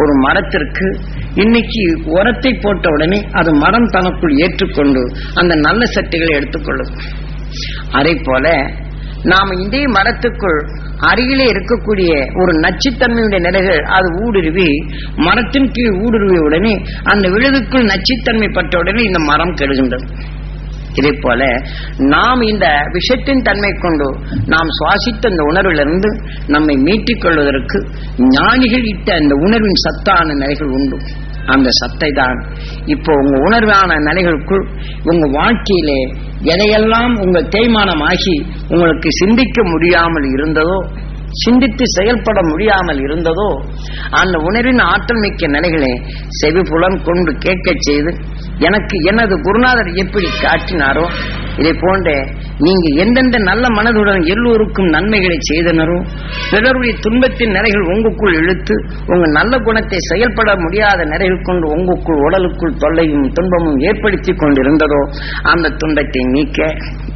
ஒரு மரத்திற்கு இன்னைக்கு உரத்தை போட்ட உடனே அது மரம் தனக்குள் ஏற்றுக்கொண்டு அந்த நல்ல சக்திகளை எடுத்துக்கொள்ளும். அதே போல நாம் இதே மரத்துக்குள் அருகிலே இருக்கக்கூடிய ஒரு நச்சுத்தன்மையுடைய நிலைகள் அது ஊடுருவி மரத்தின் கீழ் ஊடுருவிய உடனே அந்த விழுதுக்குள் நச்சுத்தன்மை பட்ட உடனே இந்த மரம் கெடுகின்றது. இதே போல நாம் இந்த விஷத்தின் தன்மை கொண்டு நாம் சுவாசித்த அந்த உணர்விலிருந்து நம்மை மீட்டிக் கொள்வதற்கு ஞானிகள் இட்ட அந்த உணர்வின் சத்தான நிலைகள் உண்டு. அந்த சத்தை தான். இப்போ உங்க உணர்வான நிலைகளுக்குள் உங்க வாழ்க்கையிலே எதையெல்லாம் உங்கள் தேய்மானமாகி உங்களுக்கு சிந்திக்க முடியாமல் இருந்ததோ சிந்தித்து செயல்பட முடியாமல் இருந்ததோ அந்த உணர்வின் ஆற்றல் மிக்க நிலைகளை செவிப்புலன் கொண்டு கேட்க செய்து எனக்கு எனது குருநாதர் எப்படி காட்டினாரோ இதை போன்ற நீங்க எந்தெந்த நல்ல மனதுடன் எல்லோருக்கும் நன்மைகளை செய்தனரோ பிறருடைய துன்பத்தின் நிறைகள் உங்களுக்குள் இழுத்து உங்க நல்ல குணத்தை செயல்பட முடியாத நிறைகள் கொண்டு உங்களுக்குள் உடலுக்குள் தொல்லையும் துன்பமும் ஏற்படுத்தி கொண்டிருந்ததோ அந்த துன்பத்தை நீக்க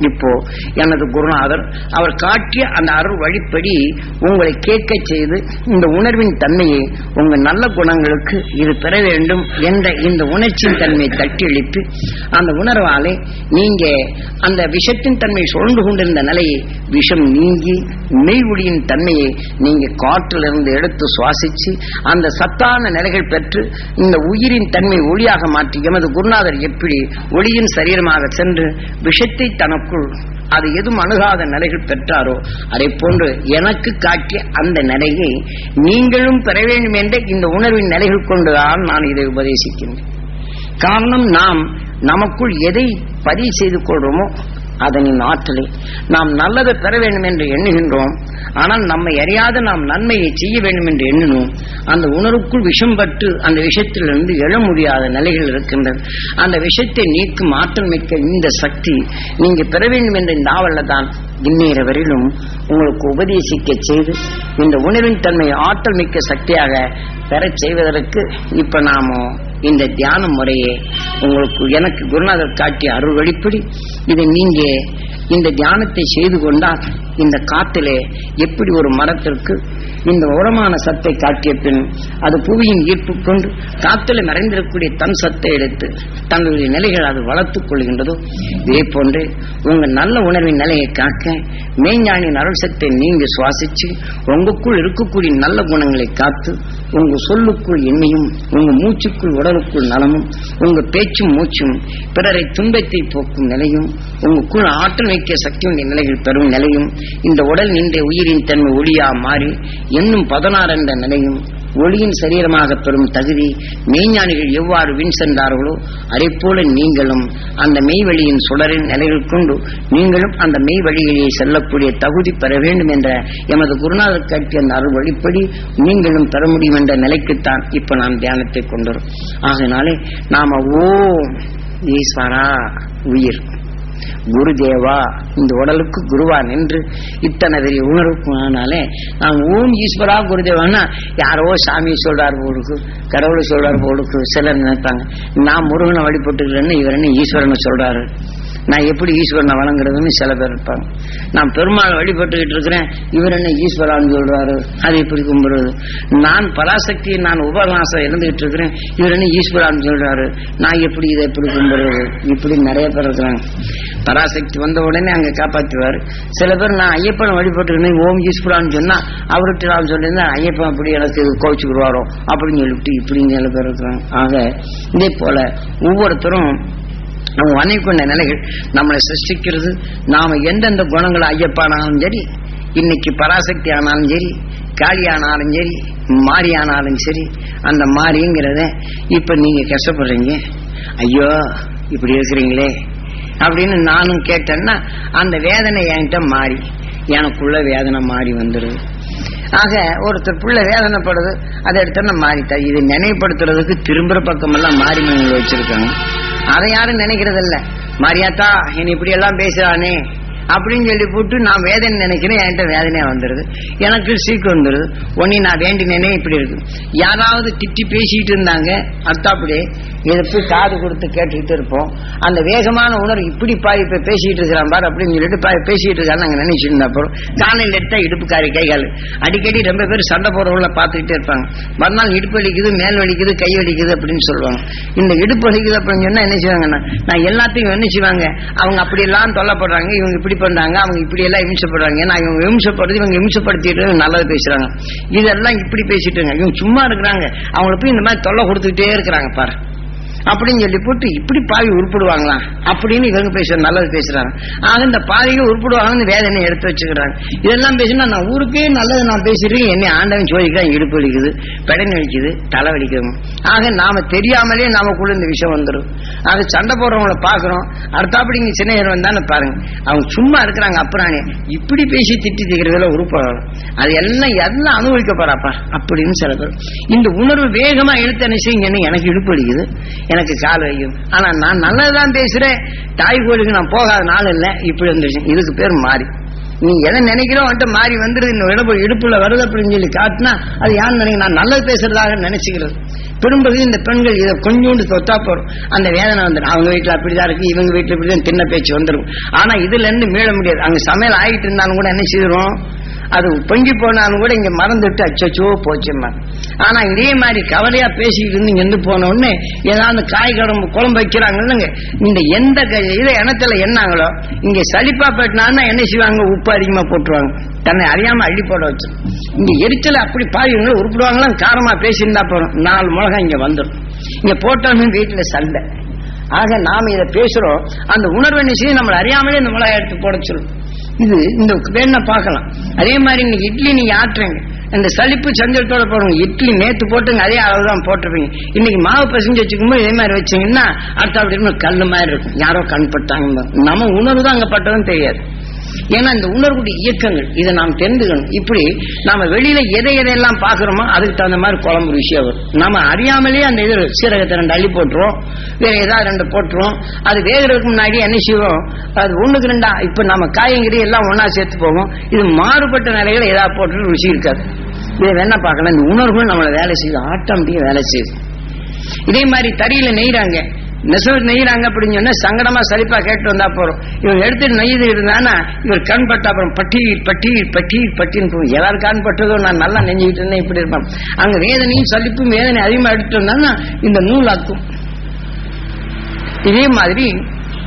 இப்போ எனது குருநாதர் அவர் காட்டிய அந்த அருள் வழிப்படி உங்களை கேட்க செய்து இந்த உணர்வின் தன்மையை உங்க நல்ல குணங்களுக்கு இது பெற வேண்டும் என்ற இந்த உணர்ச்சியின் தன்மையை தட்டி எழுப்பி அந்த உணர்வாலே நீங்க அந்த விஷத்தின் தன்மை சுழந்து கொண்டிருந்த நிலையை விஷம் நீங்கி மெய் ஒளியின் தன்மையை நீங்க காற்றிலிருந்து எடுத்து சுவாசிச்சு அந்த சத்தான நிலைகள் பெற்று இந்த உயிரின் தன்மை ஒளியாக மாற்றி எமது குருநாதர் எப்படி ஒளியின் சரீரமாக சென்று விஷத்தை தனக்குள் அது எதுவும் அணுகாத நிலைகள் பெற்றாரோ அதை போன்று எனக்கு காட்டிய அந்த நிலையை நீங்களும் பெற வேண்டும் என்ற இந்த உணர்வின் நிலைகள் கொண்டுதான் நான் இதை உபதேசிக்கின்றேன். காரணம் நாம் நமக்குள் எதை பதிவு செய்து கொள்றோமோ அதனின் ஆற்றலை நாம் நல்லதை பெற வேண்டும் என்று எண்ணுகின்றோம். ஆனால் நம்மை அறியாத நாம் நன்மையை செய்ய வேண்டும் என்று எண்ணினோம். அந்த உணர்வுக்குள் விஷம் பட்டு அந்த விஷயத்திலிருந்து எழ முடியாத நிலைகள் இருக்கின்றன. அந்த விஷத்தை நீக்கும் ஆற்றல் மிக்க இந்த சக்தி நீங்க பெற வேண்டும் என்ற இந்த ஆவல்ல தான் இந்நேர வரையிலும் உங்களுக்கு உபதேசிக்க செய்து இந்த உணர்வின் தன்மை ஆற்றல் மிக்க சக்தியாக பெறச் செய்வதற்கு இப்ப நாம இந்த தியான முறையை உங்களுக்கு எனக்கு குருநாதர் காட்டிய அருள் வழிப்படி இதை நீங்க இந்த தியானத்தை செய்து கொண்டால் இந்த காத்திலே எப்படி ஒரு மரத்திற்கு இந்த உரமான சத்தை காட்டிய பின் அது புவியின் ஈர்ப்பு கொண்டு காத்தில மறைந்திருக்கக்கூடிய தன் சத்தை எடுத்து தங்களுடைய நிலைகள் அது வளர்த்துக் கொள்கின்றதோ இதே போன்று உங்க நல்ல உணர்வின் நிலையை காக்க மெய்ஞானின் அருள் சத்தை நீங்க சுவாசிச்சு உங்களுக்குள் இருக்கக்கூடிய நல்ல குணங்களை காத்து உங்க சொல்லுக்குள் எண்ணையும் உங்க மூச்சுக்குள் உடலுக்குள் நலமும் உங்க பேச்சும் மூச்சும் பிறரை துன்பத்தை போக்கும் நிலையும் உங்களுக்குள் ஆற்றல் வைக்க சக்தியுடைய நிலைகள் பெறும் நிலையும் இந்த உடல் நின்ற உயிரின் தன்மை ஒளியா மாறி என்னும் பதினாறு என்ற நிலையும் ஒளியின் சரீரமாக பெறும் தகுதி மெய்ஞானிகள் எவ்வாறு வின் சென்றார்களோ அதே போல நீங்களும் அந்த மெய்வழியின் சுடரின் நிலைகள் கொண்டு நீங்களும் அந்த மெய் வழியிலே செல்லக்கூடிய தகுதி பெற வேண்டும் என்ற எமது குருநாதர் காட்டிய அந்த அருள் வழிப்படி நீங்களும் பெற முடியும் என்ற நிலைக்குத்தான் இப்ப நாம் தியானத்தை கொண்டுரும் ஆகினாலே நாம ஓம் ஈஸ்வரா உயிர். குருதேவா இந்த உடலுக்கு குருவா நின்று இத்தனை பெரிய உணர்வுக்குனாலே நான் ஓம் ஈஸ்வரா குருதேவான்னா யாரோ சாமி சொல்றாரு போலுக்கு கடவுளை சொல்றாரு போலுக்கு சிலர் நினைப்பாங்க. நான் முருகனை வழிபட்டுக்கிறேன்னு இவர் என்ன ஈஸ்வரனை சொல்றாரு? நான் எப்படி ஈஸ்வரனை வணங்குறதுன்னு சில பேர் இருப்பாங்க. நான் பெருமாள் வழிபட்டுக்கிட்டு இருக்கிறேன் இவர் என்ன ஈஸ்வரான்னு சொல்றாரு? அது எப்படி கும்பிடுறது? நான் பராசக்தி நான் உபநாசம் இருந்துகிட்டு இருக்கிறேன் இவர் என்ன ஈஸ்வரான்னு சொல்றாரு? நான் எப்படி இதை எப்படி கும்பிடுறது? இப்படி நிறைய பேர் இருக்கிறாங்க. பராசக்தி வந்த உடனே அங்க காப்பாற்றுவார். சில பேர் நான் ஐயப்பனை வழிபட்டுக்கணும் ஓம் யூஸ்ஃபுல்லான்னு சொன்னா அவர்கிட்ட நான் சொல்லியிருந்தேன் ஐயப்பன் அப்படி எனக்கு கோவிச்சுக்கிடுவாரோ அப்படின்னு சொல்லிட்டு இப்படி சில பேர் இருக்கிறாங்க. ஆக இதே போல ஒவ்வொருத்தரும் நம்ம வணங்கிக்கொண்ட நிலைகள் நம்மளை சிருஷ்டிக்கிறது. நாம எந்தெந்த குணங்களை ஐயப்பானாலும் சரி இன்னைக்கு பராசக்தி ஆனாலும் சரி காளி ஆனாலும் சரி மாறி ஆனாலும் சரி அந்த மாறிங்கிறத இப்ப நீங்க கஷ்டப்படுறீங்க. ஐயோ இப்படி இருக்கிறீங்களே. அப்படின்னு நானும் கேட்டேன்னா அந்த வேதனை என்கிட்ட மாறி எனக்குள்ள வேதனை மாறி வந்துடுது ஆக ஒருத்தர் புள்ள வேதனைப்படுது அதை எடுத்தோன்னா மாறிட்டா. இது நினைவுபடுத்துறதுக்கு திரும்புற பக்கமெல்லாம் மாறி மீன்கள் வச்சிருக்காங்க. அதை யாரும் நினைக்கிறதில்ல. மாரியாத்தா என்னை இப்படி எல்லாம் பேசுறானே அப்படின்னு சொல்லி போட்டு நான் வேதனை நினைக்கிறேன் என்கிட்ட வேதனையா வந்துருது. எனக்கு சீக்கு வந்துருது. ஒன்னி நான் வேண்டினேனே இப்படி இருக்கு. யாராவது திட்டி பேசிட்டு இருந்தாங்க அத்தாப்படியே இதை காது கொடுத்து கேட்டுக்கிட்டு இருப்போம். அந்த வேகமான உணர்வு இப்படி பாய் இப்ப பேசிட்டு இருக்கிறான் பாரு அப்படின்னு சொல்லிட்டு பாய் பேசிட்டு இருக்கான்னு நாங்க நினைச்சிட்டு இருந்த அப்புறம் காலையில் எடுத்தா இடுப்புக்காரி கைகால். அடிக்கடி ரொம்ப பேர் சண்டை போடுறவங்கள பார்த்துக்கிட்டே இருப்பாங்க. மறுநாள் இடுப்பு வலிக்குது மேல் வலிக்குது கை வலிக்குது அப்படின்னு சொல்லுவாங்க. இந்த இடுப்பு வலிக்குது அப்படின்னு சொன்னா என்ன செய்வாங்கன்னா நான் எல்லாத்தையும் என்ன செய்வாங்க அவங்க அப்படி எல்லாம் தொல்லப்படுறாங்க இவங்க இப்படி பண்றாங்க அவங்க இப்படி எல்லாம் இம்சப்படுறாங்க. நான் இவங்க இம்சப்படுறது இவங்க இம்சப்படுத்திட்டு நல்லது பேசுறாங்க. இதெல்லாம் இப்படி பேசிட்டுங்க. இவங்க சும்மா இருக்கிறாங்க. அவங்களுக்கு போய் இந்த மாதிரி தொல்லை கொடுத்துக்கிட்டே இருக்கிறாங்க பாரு. அப்படின்னு சொல்லி போட்டு இப்படி பாவி உருப்பிடுவாங்களா? அப்படின்னு இவங்க பேசுற நல்லது பேசுறாங்க. ஆக இந்த பாவிகள் உருப்பிடுவாங்கன்னு வேதனை எடுத்து வச்சுக்கிறாங்க. இதெல்லாம் பேசினா நான் ஊருக்கே நல்லது நான் பேசிருக்கேன் என்னை ஆண்டவன் சோதிக்கிறான் இடுப்பு வலிக்குது பெடன் வலிக்குது தலை வலிக்குது ஆக நாம தெரியாமலே நாமக்குள்ள இந்த விஷயம் வந்துடும் ஆக சண்டை போடுறவங்கள பாக்குறோம் அடுத்தாப்படி இங்க சின்ன தானே பாருங்க. அவங்க சும்மா இருக்கிறாங்க அப்புறானே. இப்படி பேசி திட்டி திக்கிறதுல உருப்படும் அது எல்லாம் எல்லாம் அனுபவிக்க போறாப்பா? அப்படின்னு சில பேர் இந்த உணர்வு வேகமா இழுத்து என்ன செய்யுங்கன்னு எனக்கு இடுப்பு வலிக்குது. எனக்கு கால் வைக்கும் ஆனா நான் நல்லதுதான் பேசுறேன். தாய் கோயிலுக்கு நான் போகாத நாள் இல்லை. இப்படி வந்துருச்சு. இதுக்கு பேர் மாறி. நீ எதை நினைக்கிறோம் வந்துட்டு மாறி வந்துருது. இந்த இடப்பு இடுப்புல வருது அப்படின்னு சொல்லி காட்டினா அது யார் நினைக்க நான் நல்லது பேசுறதாக நினைச்சுக்கிறது. பெரும்பகுதி இந்த பெண்கள் இதை கொஞ்சோண்டு தொத்தா போறோம். அந்த வேதனை வந்துடும் அவங்க வீட்டுல அப்படிதான் இருக்கு. இவங்க வீட்டுல இப்படிதான் தின்ன பேச்சு வந்துடும் ஆனா இதுல இருந்து மீள முடியாது. அங்க சமையல் ஆகிட்டு இருந்தாலும் கூட என்ன செய்கிறோம் அது பொங்கி போனாலும் கூட இங்க மறந்துட்டு அச்சோ போச்சுமா ஆனா இதே மாதிரி கவலையா பேசிக்கிட்டு இருந்து இங்க இருந்து போன உடனே ஏதாவது காய் குழம்பு குழம்பு வைக்கிறாங்கன்னு இந்த எந்த க- இதை இனத்துல என்னாங்களோ இங்க சளிப்பா போயிட்டாங்கன்னா என்ன செய்வாங்க? உப்பு அதிகமா போட்டுருவாங்க. தன்னை அறியாம அள்ளி போட வச்சு. இங்க எரிச்சல அப்படி பாருங்க உருப்பிடுவாங்களா? காரமா பேசியிருந்தா போறோம் நாலு மிளகா இங்க வந்துடும் இங்க போட்டோன்னு வீட்டுல சண்டை. ஆக நாம இதை பேசுறோம். அந்த உணர்வு என்ன நம்மளை அறியாமலே இந்த மிளகா எடுத்து போட சொல்லும். இது இந்த வேணா பார்க்கலாம். அதே மாதிரி இன்னைக்கு இட்லி நீங்க ஆட்டுறீங்க. இந்த சலிப்பு சஞ்சலத்தோட போடுங்க இட்லி நேத்து போட்டுங்க அதே அளவு தான் போட்டிருப்பீங்க. இன்னைக்கு மாவு பசஞ்சு வச்சுக்கும்போது இதே மாதிரி வச்சீங்கன்னா அடுத்த அப்படி இருக்கும் மாதிரி இருக்கும். யாரோ கண்பட்டாங்க நம்ம உணர்வு தான் அங்க பட்டதும் தெரியாது. ஏன்னா இந்த உணர்வுடைய இயக்கங்கள் இதை நாம் தெரிந்துக்கணும். இப்படி நாம வெளியில எதை எதையெல்லாம் பாக்குறோமோ அதுக்கு தகுந்த மாதிரி குழம்பு விஷயம் வரும். நாம அறியாமலே அந்த இது சீரகத்தை ரெண்டு அள்ளி போட்டுருவோம். வேற ஏதாவது ரெண்டு போட்டுரும் அது வேகிறதுக்கு முன்னாடி என்ன செய்வோம்? அது ஒண்ணுக்கு ரெண்டா இப்ப நம்ம காய்கறி எல்லாம் ஒன்னா சேர்த்து போவோம். இது மாறுபட்ட நிலைகளை ஏதாவது போட்டு ருசி இருக்காது. இதை வேணா பார்க்கலாம்? இந்த உணர்வு நம்மளை வேலை செய்யுது ஆட்டோமேட்டிக்கா வேலை செய்யுது இதே மாதிரி தறியில நெய்றாங்க. நெசவு நெய்யறாங்க அப்படின்னு சொன்னா சங்கடமா சலிப்பா கேட்டு வந்தா போறோம். இவங்க எடுத்துட்டு நெய்து இருந்தானா இவர் கண் பட்ட அப்புறம் பட்டி பட்டி பட்டி பட்டின்னு போகும். எல்லாரும் கண் பட்டதோ நான் நல்லா நெஞ்சுக்கிட்டு இருந்தேன் இப்படி இருப்பேன். அங்க வேதனையும் சலிப்பும் வேதனை அதிகமா எடுத்துட்டு வந்தான்னா இந்த நூல் ஆக்கும் இதே மாதிரி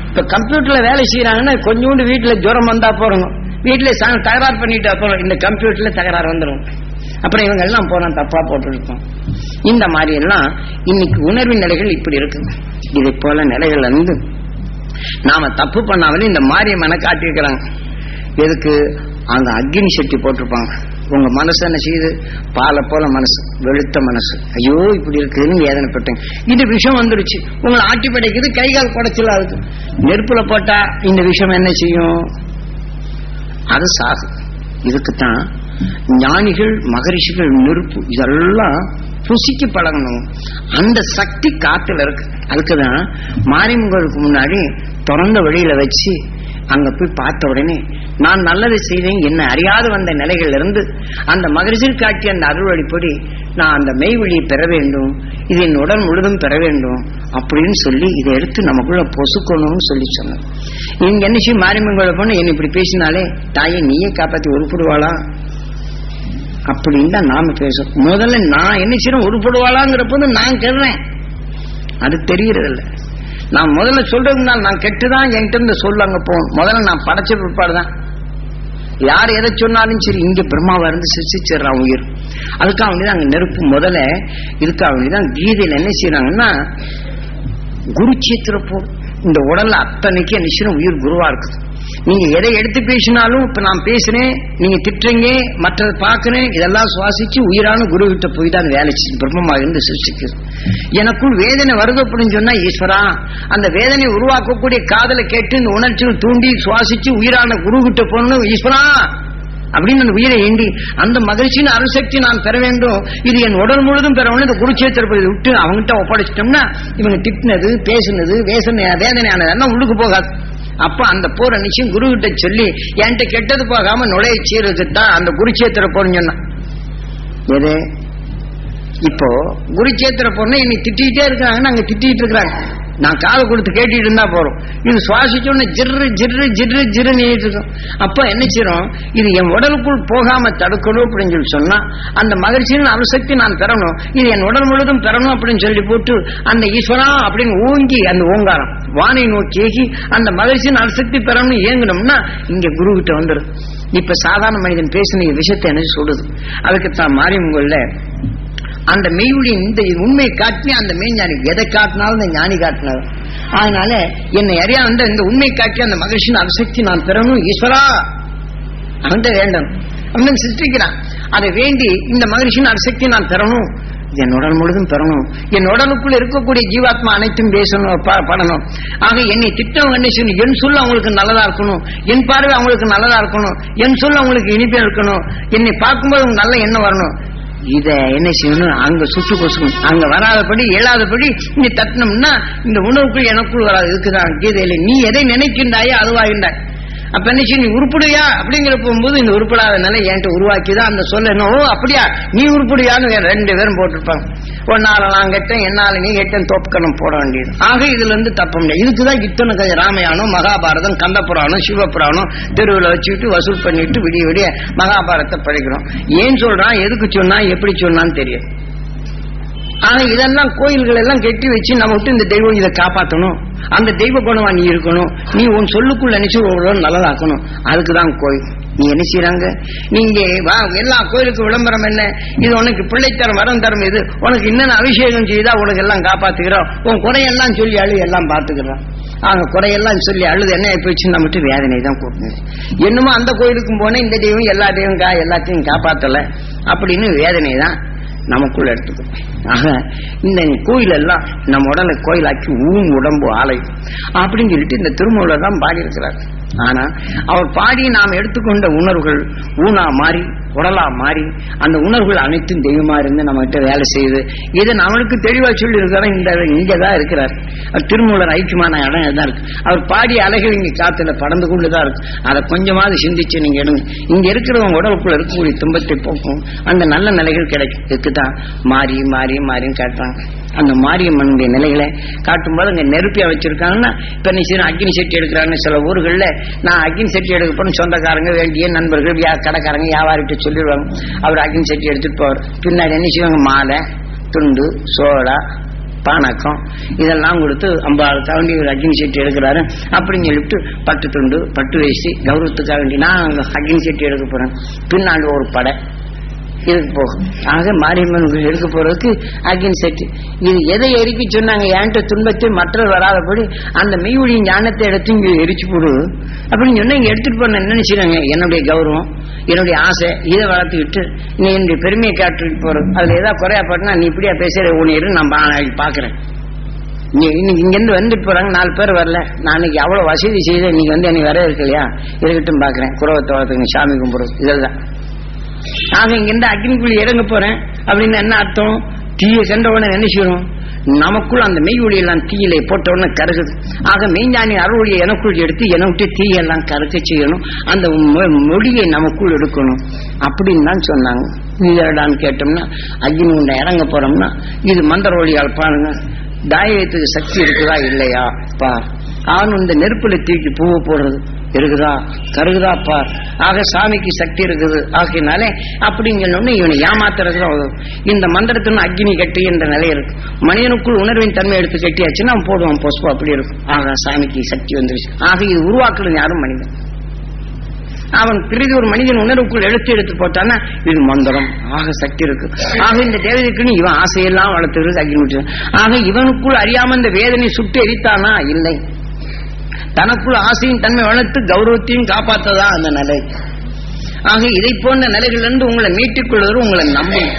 இப்ப கம்ப்யூட்டர்ல வேலை செய்யறாங்கன்னா கொஞ்சோண்டு வீட்டுல ஜுரம் வந்தா போறோம் வீட்டுல சா- தகராறு பண்ணிட்டு அப்புறம் இந்த கம்ப்யூட்டர்ல தகராறு வந்துடும் அப்புறம் இவங்க எல்லாம் போனா தப்பா போட்டுருக்கோம். இந்த மாதிரி எல்லாம் இன்னைக்கு உணர்வின் நிலைகள் இப்படி இருக்கு இதை போல நிலைகள் வந்து நாம தப்பு பண்ணாமலே இந்த மாரியம்மனை காட்டியிருக்கிறாங்க. எதுக்கு? அங்க அக்னி சக்தி போட்டிருப்பாங்க. உங்க மனசு என்ன செய்யுது? பாலை போல மனசு வெளுத்த மனசு. ஐயோ இப்படி இருக்குதுன்னு வேதனைப்பட்டேங்க இந்த விஷயம் வந்துருச்சு. உங்களை ஆட்டி படைக்குது கை கால் குடைச்சல அதுக்கு. நெருப்புல போட்டா இந்த விஷயம் என்ன செய்யும்? அது சாகு இதுக்குத்தான் ஞானிகள் மகரிஷிகள் நெருப்பு இதெல்லாம் புசிக்கு பழகணும். அந்த சக்தி காத்துல இருக்கு. அதுக்குதான் மாரிமுகருக்கு முன்னாடி திறந்த வழியில வச்சு அங்க போய் பார்த்த உடனே நான் நல்லதை செய்தேன் என்ன அறியாது வந்த நிலைகள்ல இருந்து அந்த மகரிஷில் காட்டிய அந்த அருள் வழிப்படி நான் அந்த மெய் வழியை பெற வேண்டும் இது என் உடல் முழுதும் பெற வேண்டும் அப்படின்னு சொல்லி இதை எடுத்து நமக்குள்ள பொசுக்கணும்னு சொல்லி சொன்னேன். இங்க என்ன செய்யும்? மாரியம்மன் பொண்ணு என்ன இப்படி பேசினாலே தாயை நீயே காப்பாத்தி உருப்பிடுவாளா அப்படின்னு தான் நாம பேசுறோம். முதல்ல நான் என்ன செய்யணும்? உருப்படுவாளாங்கிற போது நான் கெடுறேன். அது தெரியறதில்ல நான் முதல்ல சொல்றதுனால நான் கெட்டுதான் என்கிட்ட இருந்து சொல்ல அங்க போகணும் முதல்ல நான் படைச்ச பிற்பாடுதான். யார் எதை சொன்னாலும் சரி இங்க பிரம்மாவா இருந்து சிரிச்சிடுறான் உயிர். அதுக்காக வேண்டிதான் அங்க நெருப்பு முதல்ல. இதுக்காக வேண்டிதான் கீதையில என்ன செய்யறாங்கன்னா குருச்சேத்திர போர் இந்த உடல்ல அத்தனைக்கு நிச்சயம் உயிர் குருவா இருக்குது. நீங்க எதை எடுத்து பேசினாலும் இப்ப நான் பேசுறேன் நீங்க திட்டுறீங்க மற்றதை பார்க்கிறேன் இதெல்லாம் சுவாசிச்சு உயிரான குரு கிட்ட போய் தான் வேலை செய்யும் பிரம்மமாக இருந்து சிருஷ்டிக்குது எனக்குள் வேதனை வருது அப்படின்னு சொன்னா ஈஸ்வரா அந்த வேதனை உருவாக்கக்கூடிய காதலை கேட்டு இந்த உணர்ச்சியில் தூண்டி சுவாசிச்சு உயிரான குரு கிட்ட போகணும் ஈஸ்வரா அப்படின்னு அந்த உயிரை ஏண்டி அந்த மகிழ்ச்சியின் அருசக்தி நான் பெற வேண்டும். இது என் உடல் முழுதும் பெற இந்த குருச்சேத்திர விட்டு அவங்ககிட்ட ஒப்படைச்சிட்டோம்னா இவங்க திட்டினது பேசுனது வேசனை வேதனையானது எல்லாம் உள்ளுக்கு போகாது. அப்ப அந்த போற நிச்சயம் குரு கிட்ட சொல்லி என்கிட்ட கெட்டது போகாம நுழைய சீருக்கு தான் அந்த குருச்சேத்திர போறேன்னு சொன்னான் எது? இப்போ குருச்சேத்திர பொண்ணு என்னை திட்டிகிட்டே இருக்கிறாங்க நாங்க திட்டிகிட்டு இருக்கிறாங்க. நான் காதை கொடுத்து கேட்டுட்டு இருந்தா போறோம். இது சுவாசிச்சோன்னு ஜிர்ரு ஜிர்ரு ஜிர்ரு ஜிர்ரு நீட்டு இருக்கும். அப்ப என்ன செய்யறோம்? இது என் உடலுக்குள் போகாம தடுக்கணும் அப்படின்னு சொல்லி சொன்னா அந்த மகிழ்ச்சியின் அணுசக்தி நான் பெறணும். இது என் உடல் முழுதும் பெறணும் அப்படின்னு சொல்லி போட்டு அந்த ஈஸ்வரா அப்படின்னு ஓங்கி அந்த ஓங்காரம் வானை நோக்கி ஏகி அந்த மகிழ்ச்சியின் அணுசக்தி பெறணும் ஏங்கணும்னா இங்க குரு கிட்ட வந்துடும் இப்ப சாதாரண மனிதன் பேசின விஷயத்தை எனக்கு சொல்லுது? அதுக்கு தான் உங்களை அந்த மெய்யுடைய இந்த உண்மையை காட்டி அந்த மெய்ஞானி எதை காட்டினாலும் இந்த ஞானி காட்டினாலும் அதனால என்னை அறியா வந்த இந்த உண்மை காட்டி அந்த மகிழ்ச்சியின் அனுசக்தி நான் பெறணும் ஈஸ்வரா. அந்த வேண்டும் அப்படின்னு சிருஷ்டிக்கிறான். அதை வேண்டி இந்த மகிழ்ச்சியின் அனுசக்தி நான் பெறணும். என் உடல் முழுதும் பெறணும். என் உடலுக்குள் இருக்கக்கூடிய ஜீவாத்மா அனைத்தும் பேசணும் படணும். ஆக என்னை திட்டம் என்ன என் சொல்ல அவங்களுக்கு நல்லதா இருக்கணும். என் பார்வை அவங்களுக்கு நல்லதா இருக்கணும். என் சொல்ல அவங்களுக்கு இனிப்பா இருக்கணும். என்னை பார்க்கும்போது நல்ல எண்ணம் வரணும். இத என்ன செய்யணும் அங்க சுட்டு கொசுக்கும் அங்க வராதபடி இயலாதபடி நீ தட்டினோம்னா இந்த உணவுக்குள் எனக்குள் வராது. இருக்குதான் கீதையில நீ எதை நினைக்கின்றாயோ அதுவாகின்றாய். அப்ப என்ன நீ உருப்படியா? அப்படிங்கிற போகும்போது இந்த உருப்படாத நிலை என்கிட்ட உருவாக்கிதான் அந்த சொல்ல. என்ன ஓ அப்படியா? நீ உருப்படியான்னு ரெண்டு பேரும் போட்டிருப்பாங்க. ஒன்னால நான் கெட்டேன் என்னால நீ கெட்டேன் தோப்புக்கணும் போட வேண்டியது. ஆக இதுல இருந்து தப்ப முடியாது. இதுக்குதான் இத்தனை கொஞ்சம் ராமாயணம் மகாபாரதம் கந்த புராணம் சிவபுராணம் தெருவில் வச்சுக்கிட்டு வசூல் பண்ணிட்டு விடிய விடிய மகாபாரத்தை படிக்கிறோம் ஏன் சொல்றான் எதுக்கு சொன்னா எப்படி சொன்னான்னு தெரியும். ஆனா இதெல்லாம் கோயில்கள் எல்லாம் கெட்டி வச்சு நம்ம விட்டு இந்த தெய்வம் இதை காப்பாற்றணும் அந்த தெய்வ குணமா நீ இருக்கணும். நீ உன் சொல்லுக்குள்ள நினைச்சு ஒரு நல்லதாக்கணும். அதுக்குதான் கோயில். நீ என்ன செய்யறாங்க நீங்க வா எல்லா கோயிலுக்கு விளம்பரம் என்ன? இது உனக்கு பிள்ளைத்தரம் வரம் தரும் இது. உனக்கு என்னென்ன அபிஷேகம் செய்தா உனக்கு எல்லாம் காப்பாத்துக்கிறோம். உன் குறையெல்லாம் சொல்லி அழு எல்லாம் பாத்துக்கிறோம் ஆக குறையெல்லாம் சொல்லி அழுது என்ன போச்சு நம்மட்டு வேதனை தான் கூட்டணும் என்னமோ அந்த கோயிலுக்கும் போனேன் இந்த தெய்வம் எல்லா தெய்வம் கா எல்லாத்தையும் காப்பாத்தல. அப்படின்னு வேதனை தான் நமக்குள்ள எடுத்துக்கணும் ஆக இந்த கோயில் எல்லாம் நம்ம உடலை கோயிலாக்கி ஊன் உடம்பு ஆலை அப்படின்னு சொல்லிட்டு இந்த திருமூலர் தான் பாடியிருக்கிறார். ஆனா அவர் பாடி நாம் எடுத்துக்கொண்ட உணர்வுகள் ஊனா மாறி உடலா மாறி அந்த உணர்வுகள் அனைத்தும் தெய்வமா இருந்து நம்ம கிட்ட வேலை செய்யுது. இதை நம்மளுக்கு தெளிவா சொல்லி இருக்கிற இந்த இங்கதான் இருக்கிறார். திருமூலர் ஐக்கியமான இடம் தான் இருக்கு. அவர் பாடிய அலைகள் இங்க காத்துல படந்து கொண்டுதான் இருக்கு. அதை கொஞ்சமாவது சிந்திச்சு நீங்க எடுங்க. இங்க இருக்கிறவங்க உடலுக்குள்ள இருக்கக்கூடிய துன்பத்தை போக்கும். அந்த நல்ல நிலைகள் கிடைக்கும். தான் மாறி மாறி மாறின்னு காட்டுறாங்க. அந்த மாரியம்மனுடைய நிலைகளை காட்டும்போது அங்க நெருப்பியா வச்சிருக்காங்கன்னா இப்ப நீ சரி அக்னி செட்டி எடுக்கிறான்னு சில ஊர்களில் நான் அக்னி செட்டி எடுக்க போறேன் சொந்தக்காரங்க வேண்டிய நண்பர்கள் வியா கடைக்காரங்க வியாபாரிட்ட சொல்லிடுவாங்க. அவர் அக்னி செட்டி எடுத்துட்டு போவார். பின்னாடி என்ன செய்வாங்க? மாலை துண்டு சோடா பானக்கம் இதெல்லாம் கொடுத்து அம்பாள் தவண்டி ஒரு அக்னி சீட்டு எடுக்கிறாரு. அப்படின்னு சொல்லிட்டு பட்டு துண்டு பட்டு வேசி கௌரவத்துக்காக வேண்டி நான் அக்னி சீட்டு எடுக்க போறேன். பின்னாண்டு ஒரு படை. இதுக்கு போகும். ஆக மாரியம்மன் எடுக்க போறதுக்கு அக்னி செட்டு இது எதை எரிக்க சொன்னாங்க? என்கிட்ட துன்பத்தை மற்றவர் வராதபடி அந்த மெய்வொழி ஞானத்தை எடுத்து இங்க எரிச்சு போடு. அப்படின்னு சொன்னா இங்க எடுத்துட்டு போன என்ன நினைச்சுறாங்க என்னுடைய கௌரவம் என்னுடைய ஆசை இதை வளர்த்துக்கிட்டு நீ என்னுடைய பெருமையை காட்டுட்டு போறது அதுல ஏதாவது குறையா போட்டனா நீ இப்படியா பேசுற? உன்னை நான் பாக்குறேன். இன்னைக்கு இங்க இருந்து வந்துட்டு போறாங்க நாலு பேர் வரல. நான் இன்னைக்கு அவ்வளவு வசதி செய்து இன்னைக்கு வந்து என்னை வர இருக்கு இல்லையா இருக்கட்டும் பாக்குறேன். குறவத்தோட்டத்துக்கு சாமி கும்பிடுறது இதெல்லாம். ஆக இங்கிருந்து அக்னிக்குள்ளி இறங்க போறேன் அப்படின்னு என்ன அர்த்தம்? தீய சென்ற உடனே என்ன செய்யணும்? நமக்குள் அந்த மெய் ஒளியெல்லாம் தீயில போட்ட உடனே கருகுது. ஆக மெய்ஞானி அருள்வொழியை எனக்குள் எடுத்து என விட்டு தீயெல்லாம் கருக்க செய்யணும். அந்த மொழியை நமக்குள் எடுக்கணும். அப்படின்னு தான் சொன்னாங்க. நீடான்னு கேட்டோம்னா அக்னி உண்டை இறங்க போறோம்னா இது மந்திர ஒளியால் பாருங்க. தாயத்துக்கு சக்தி இருக்குதா இல்லையா? பார். அவன் இந்த நெருப்புல தூக்கி பூவை போடுறது. இருக்குதா? கருகுதா? பார். ஆக சாமிக்கு சக்தி இருக்குது. ஆகையினாலே அப்படின்னு இவனை ஏமாத்துறது இந்த மந்திரத்தின் அக்னி கட்டி என்ற நிலை இருக்கு. மனிதனுக்குள் உணர்வின் தன்மை எடுத்து கட்டியாச்சுன்னா போடுவான் பொசுப்பு அப்படி இருக்கும். ஆக சாமிக்கு சக்தி வந்துருச்சு. ஆக இது உருவாக்குறது யாரும் மனிதன். அவன் பிறகு ஒரு மனிதன் உணர்வுக்குள் எழுத்து எடுத்து போட்டான்னா இது மந்திரம். ஆக சக்தி இருக்கு. ஆக இந்த தேவதைக்குன்னு இவன் ஆசையெல்லாம் வளர்த்துறது அக்னி ஆக இவனுக்குள் அறியாம இந்த வேதனை சுட்டு எரித்தானா? இல்லை. தனக்குள் ஆசையும் தன்மை வளர்த்து கௌரவத்தையும் காப்பாத்ததா அந்த நிலை. ஆக இதை போன்ற நிலைகளிலிருந்து உங்களை மீட்டுக் கொள்வது உங்களை நம்பும்.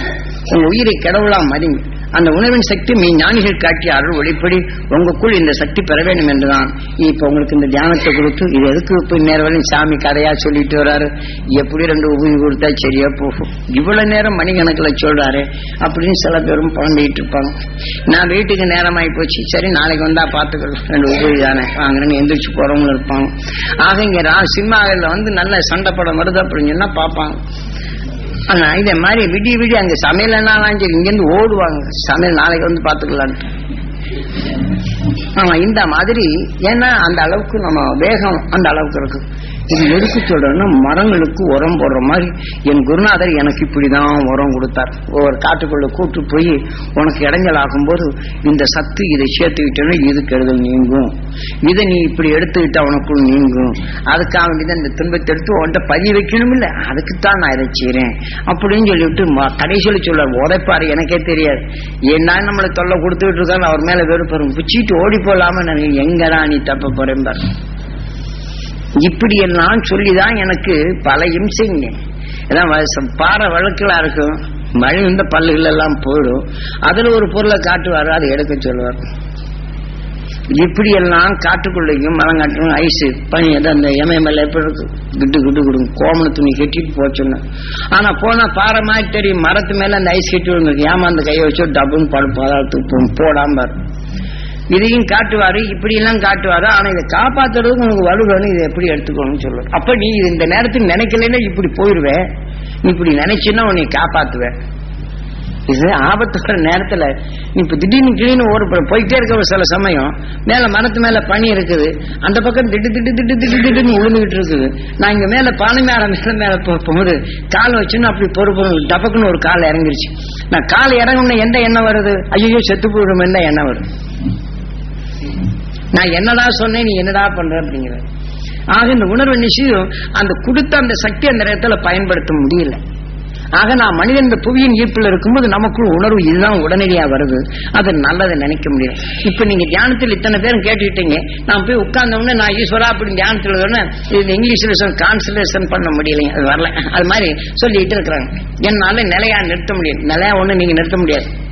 உங்க உயிரை கடவுளா மதிங்க அந்த உணவின் சக்தி மீ ஞானிகள் காட்டிய அருள் ஒளிப்படி உங்களுக்குள் இந்த சக்தி பெற வேண்டும் என்றுதான். இப்ப உங்களுக்கு இந்த தியானத்தை கொடுத்து இது எதுக்கு இப்ப நேரம் வரையும் சாமி கதையா சொல்லிட்டு வர்றாரு எப்படி ரெண்டு உபயோகம் கொடுத்தா சரியா போகும்? இவ்வளவு நேரம் மணிக்கணக்கில் சொல்றாரு அப்படின்னு சில பேரும் புலம்பிட்டு இருப்பாங்க. நான் வீட்டுக்கு நேரமாயி போச்சு. சரி நாளைக்கு வந்தா பாத்துக்கிறோம் ரெண்டு உபயோகம் தானே. வாங்குறேன்னு எந்திரிச்சு போறவங்களும் இருப்பாங்க. ஆக இங்க சினிமாவில் வந்து நல்ல சண்டை படம் வருது அப்படின்னு சொன்னா பார்ப்பாங்க. ஆனா இத மாதிரி விடிய விடிய அங்க சமையல் என்னாலும் சரி இங்கிருந்து ஓடுவாங்க. சமையல் நாளைக்கு வந்து பாத்துக்கலான்ட்டு ஆமா இந்த மாதிரி ஏன்னா அந்த அளவுக்கு நம்ம வேகம் அந்த அளவுக்கு இருக்கு. இது எதுக்கு சொல்றேன்னா மரங்களுக்கு உரம் போடுற மாதிரி. என் குருநாதர் எனக்கு இப்படிதான் உரம் கொடுத்தார். ஒவ்வொரு காட்டுக்குள்ள கூட்டு போய் உனக்கு இடைஞ்சல் ஆகும்போது இந்த சத்து இதை சேர்த்துக்கிட்டேன்னா இது கெடுதல் நீங்கும். இதை நீ இப்படி எடுத்துக்கிட்ட உனக்குள் நீங்கும். அதுக்காக வேண்டியதான் இந்த துன்பத்தை எடுத்து உன்கிட்ட பதிய வைக்கணும் இல்லை அதுக்குத்தான் நான் இதை செய்யறேன் அப்படின்னு சொல்லிவிட்டு ம- கடைசியில உதைப்பாரு எனக்கே தெரியாது. என்ன நம்மளை தொல்லை கொடுத்துக்கிட்டு இருக்காரு அவர் மேல வெறுப்பரும் பிச்சிட்டு ஓடி போலாம நான் எங்கடா நீ தப்ப போறேன் பாரு. இப்படி எல்லாம் சொல்லிதான் எனக்கு பல இம்சைங்க. ஏன்னா பாறை வழக்கலா இருக்கும். மழை இந்த பல்லுகள் எல்லாம் போயிடும் அதுல ஒரு பொருளை காட்டுவாரு அதை எடுக்க சொல்லுவார் இப்படி எல்லாம் காட்டுக்குள்ளேயும் மரம் காட்டும் ஐஸ் பனி அது அந்த எமயமல்ல எப்படி இருக்கு? கிட்டு கிட்டு கொடுங்க கோமண துணி கட்டிட்டு போச்சுன்னு ஆனா போனா பாறை மாதிரி தெரியும். மரத்து மேல அந்த ஐஸ் கட்டி விழுந்துருக்கு. ஏமா அந்த கையை வச்சு டப்புன்னு படு பாதாளத்துக்கு போடாம பாரு இதையும் காட்டுவாரு இப்படி எல்லாம் காட்டுவாரு. ஆனா இதை காப்பாத்துறதுக்கு உனக்கு வலு இதை எப்படி எடுத்துக்கணும்னு சொல்லுவார். அப்ப நீ இந்த நேரத்துக்கு நினைக்கலன்னா இப்படி போயிருவேன் நீ இப்படி நினைச்சுன்னா உன்னை காப்பாத்துவேன் இது ஆபத்து வர நேரத்துல இப்ப திடீர்னு கிளீனு ஒரு போயிட்டே இருக்க ஒரு சில சமயம் மேல மரத்து மேல பனி இருக்குது. அந்த பக்கம் திட்டு திட்டு திட்டு திட்டு திட்டுன்னு உழுந்துகிட்டு இருக்குது. நான் இங்க மேல பானை மேல மேல மேல போ- போகும்போது கால் வச்சுன்னு அப்படி பொறுப்பு டபக்குன்னு ஒரு கால் இறங்கிருச்சு. நான் கால் இறங்கணும்னா எந்த எண்ணம் வருது? ஐயோ செத்து போயிடும் என்ன எண்ணம் வருது. நான் என்னடா சொன்னேன் நீ என்னடா பண்ற அப்படிங்கிற ஆக இந்த உணர்வு நிச்சயம் அந்த கொடுத்த அந்த சக்தி அந்த நேரத்துல பயன்படுத்த முடியல. ஆக நான் மனிதன் இந்த புவியின் ஈர்ப்பில் இருக்கும்போது நமக்குள் உணர்வு இதுதான் உடனடியா வருது. அது நல்லதை நினைக்க முடியல. இப்ப நீங்க தியானத்தில் இத்தனை பேரும் கேட்டுக்கிட்டீங்க. நான் போய் உட்கார்ந்த உடனே நான் ஈஸ்வரா அப்படின்னு தியானத்தில் இது இங்கிலீஷ்ல கான்சன்ட்ரேஷன் பண்ண முடியலைங்க அது வரல. அது மாதிரி சொல்லிட்டு இருக்கிறாங்க. என்னால நிலையா நிறுத்த முடியும் நிலையா ஒண்ணு நீங்க நிறுத்த முடியாது.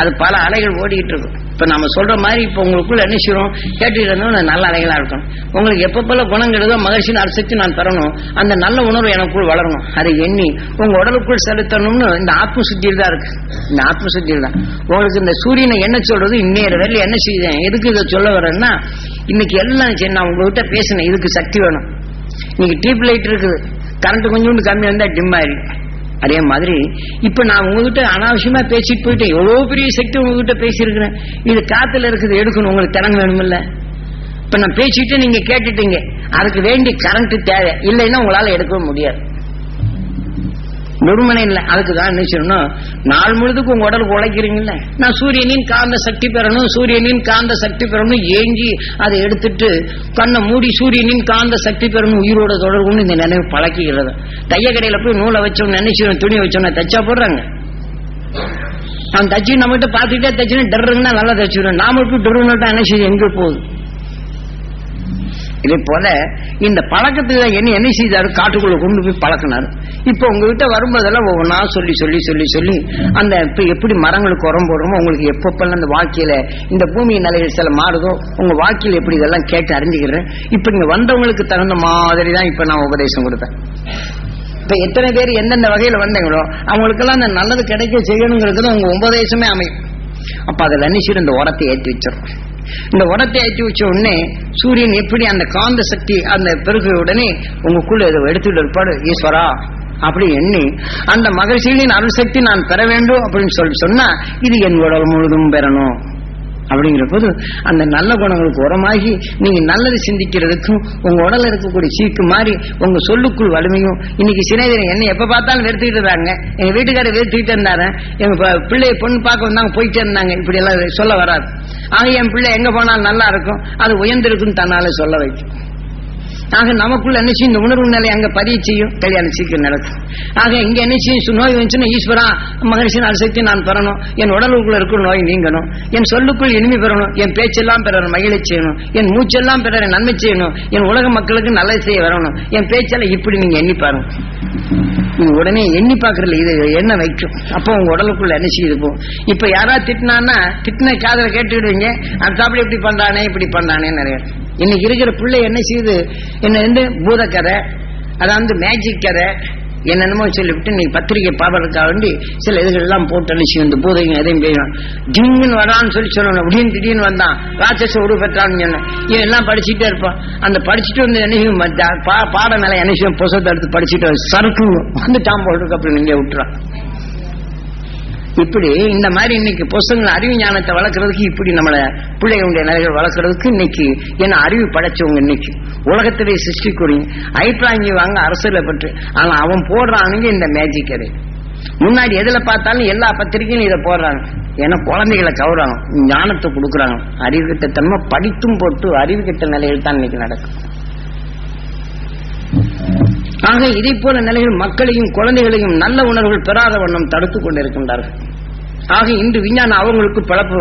அது பல அலைகள் ஓடிக்கிட்டு இருக்கும். இப்ப நம்ம சொல்ற மாதிரி இப்ப உங்களுக்குள்ள என்ன செய்யறோம்? கேட்டுட்டு இருந்தோம் நல்ல அலைகளா இருக்கும். உங்களுக்கு எப்பப்போல குணம் கெடுதோ மகிழ்ச்சியின் அரிசக்தி நான் பெறணும். அந்த நல்ல உணர்வு எனக்குள் வளரணும். அதை எண்ணி உங்க உடலுக்குள் செலுத்தணும்னு இந்த ஆத்ம சுத்தியில் தான் இருக்கு. இந்த ஆத்ம சுத்தியில் தான். உங்களுக்கு இந்த சூரியனை என்ன சொல்றது? இன்னேற வேலை என்ன செய்தேன் எதுக்கு இதை சொல்ல வரேன்னா இன்னைக்கு எல்லாம் சரி நான் உங்ககிட்ட பேசினேன். இதுக்கு சக்தி வேணும். இன்னைக்கு டியூப் லைட் இருக்குது. கரண்ட் கொஞ்சோண்டு கம்மி வந்தா டிம் ஆயிடும் அதே மாதிரி இப்ப நான் உங்ககிட்ட அனாவசியமா பேசிட்டு போயிட்டேன். எவ்வளவு பெரிய சக்தி உங்ககிட்ட பேசியிருக்கிறேன். இது காத்துல இருக்குது எடுக்கணும். உங்களுக்கு திறன் வேணுமில்ல. இப்ப நான் பேசிட்டு நீங்க கேட்டுட்டீங்க. அதுக்கு வேண்டி கரண்ட் தேவை. இல்லைன்னா உங்களால எடுக்கவே முடியாது. நொறுமனை இல்லை. அதுக்கு தான் என்ன செய்யணும் நாள் முழுதுக்கு உங்க உடலுக்கு உழைக்கிறீங்கல்ல. நான் சூரியனின் காந்த சக்தி பெறணும் சூரியனின் காந்த சக்தி பெறணும் ஏங்கி அதை எடுத்துட்டு கண்ணை மூடி சூரியனின் காந்த சக்தி பெறணும் உயிரோட தொடர்புன்னு இந்த நினைவு பழக்கிக்கிறது தைய கடையில போய் நூலை வச்சோம் நினைச்சு துணி வச்சோம்னா தச்சா போடுறாங்க? அவன் தச்சு நம்மகிட்ட பார்த்துக்கிட்டே தச்சுன்னு டர்ருங்கன்னா நல்லா தச்சுடுவேன். நாம விட்டு டர்ருன்னு என்ன செய்யுது எங்க போகுது? இதே போல இந்த பழக்கத்துக்கு தான் என்ன என்ன செய்தாரு? காட்டுக்குள்ள கொண்டு போய் பழக்கினார். இப்ப உங்ககிட்ட வரும்போதெல்லாம் ஒவ்வொன்றா சொல்லி சொல்லி சொல்லி சொல்லி அந்த இப்போ எப்படி மரங்களுக்கு உரம் போடுறோமோ உங்களுக்கு எப்பப்பெல்லாம் அந்த வாழ்க்கையில இந்த பூமி நிலையில் சில மாறுதோ உங்க வாழ்க்கையில் எப்படி இதெல்லாம் கேட்டு அறிஞ்சுக்கிறேன். இப்ப இங்க வந்தவங்களுக்கு தகுந்த மாதிரி தான் இப்ப நான் உபதேசம் கொடுத்தேன். இப்ப எத்தனை பேர் எந்தெந்த வகையில வந்தீங்களோ அவங்களுக்கெல்லாம் அந்த நல்லது கிடைக்க செய்யணுங்கிறது உங்க உபதேசமே அமையும். அப்ப அதில் நினைச்சு இந்த உரத்தை ஏற்றி வச்சிடும் இந்த உரத்தை ஏற்றி வச்ச உடனே சூரியன் எப்படி அந்த காந்த சக்தி அந்த பெருகிய உடனே உங்களுக்குள்ள இதை எடுத்துட்டு இருப்பாடு ஈஸ்வரா அப்படி எண்ணி அந்த மகிழ்ச்சியின் அருள் சக்தி நான் பெற வேண்டும் அப்படின்னு சொல்லி சொன்னா இது என் உடல் முழுதும் பெறணும். அப்படிங்கிற போது அந்த நல்ல குணங்களுக்கு உரமாகி நீங்க நல்லது சிந்திக்கிறதுக்கும் உங்க உடல்ல இருக்கக்கூடிய சீக்கு மாறி உங்க சொல்லுக்குள் வலிமையும் இன்னைக்கு சிநேகிதன் என்ன எப்ப பார்த்தாலும் வெறுத்துக்கிட்டு இருந்தாங்க. எங்க வீட்டுக்காரர் வெறுத்துக்கிட்டு இருந்தாரு. எங்க ப- பிள்ளைய பொண்ணு பார்க்க வந்தாங்க போயிட்டே இருந்தாங்க. இப்படி எல்லாம் சொல்ல வராது. ஆக என் பிள்ளை எங்க போனாலும் நல்லா இருக்கும். அது உயர்ந்திருக்குன்னு தன்னால சொல்ல வைக்கும். ஆக நமக்குள்ள என்ன செய்யும்? இந்த உணர்வு நிலை அங்க பதிவு செய்யும். கல்யாணம் சீக்கிரம் நடக்கும். ஆக இங்க என்ன செய்யும்? நோய் வந்துச்சுன்னா ஈஸ்வரா மகரிஷி நாள் சக்தி நான் பெறணும். என் உடலுக்குள்ள இருக்கிற நோய் நீங்கணும். என் சொல்லுக்குள் இனிமை பெறணும். என் பேச்செல்லாம் பிறர் மகிழ செய்யணும். என் மூச்செல்லாம் பிறரை நன்மை செய்யணும். என் உலக மக்களுக்கு நல்லது செய்ய வரணும். என் பேச்செல்லாம் இப்படி நீங்க எண்ணி பாருங்க. நீங்க உடனே எண்ணி பாக்குறதுல இது என்ன வைக்கும். அப்போ உங்க உடலுக்குள்ள என்ன செய்யுது போ இப்ப யாராவது திட்டினான்னா திட்டின காதல கேட்டுக்கிடுவீங்க. அடுத்தாப்புல இப்படி பண்றானே இப்படி பண்றானே நிறைய இன்னைக்கு இருக்கிற பிள்ளை என்ன செய்யுது? என்ன வந்து பூத அதாவது மேஜிக் கதை என்னென்னமோ சொல்லிவிட்டு நீ பத்திரிகை பார்ப்பதற்காக வேண்டி சில இதுகள்லாம் போட்டு அனுப்பிச்சு இந்த பூதைங்க எதையும் பெய்யும் டிங்குன்னு வரான்னு சொல்லி சொல்லணும். திடீர்னு திடீர்னு வந்தான். ராட்சச உரு பெற்றான்னு சொன்னேன். இவன் எல்லாம் படிச்சுட்டே இருப்பான் அந்த படிச்சுட்டு வந்து என்னையும் மத்த- பா- பாட மேல என்ன புசத்தை எடுத்து படிச்சுட்டு சறுக்கு வந்துட்டான் போல் இருக்கு. அப்படி நீங்க விட்டுறான். இப்படி இந்த மாதிரி இன்னைக்கு புஸ்தகங்கள் அறிவு ஞானத்தை வளர்க்கறதுக்கு இப்படி நம்மள பிள்ளைகளுடைய நிலைகள் வளர்க்கறதுக்கு இன்னைக்கு என்ன அறிவு படைச்சவங்க இன்னைக்கு. உலகத்திலே சிருஷ்டிக்குறீங்க அபிப்பிராயங்க வாங்க அரசியல பற்றி. ஆனா அவன் போடுறானுங்க இந்த மேஜிக் அது முன்னாடி எதுல பார்த்தாலும் எல்லா பத்திரிகையும் இதை போடுறாங்க. ஏன்னா குழந்தைகளை கவுறாங்க ஞானத்தை கொடுக்குறாங்க. அறிவு கிட்ட தன்மை படித்தும் போட்டு அறிவு கிட்ட நிலையில் தான் இன்னைக்கு நடக்கும். ஆக இதை போல நிலைகள் மக்களையும் குழந்தைகளையும் நல்ல உணர்வுகள் பெறாத வண்ணம் தடுத்துக் கொண்டிருக்கின்றார்கள். ஆக இன்று விஞ்ஞானம் அவங்களுக்கு பழப்பு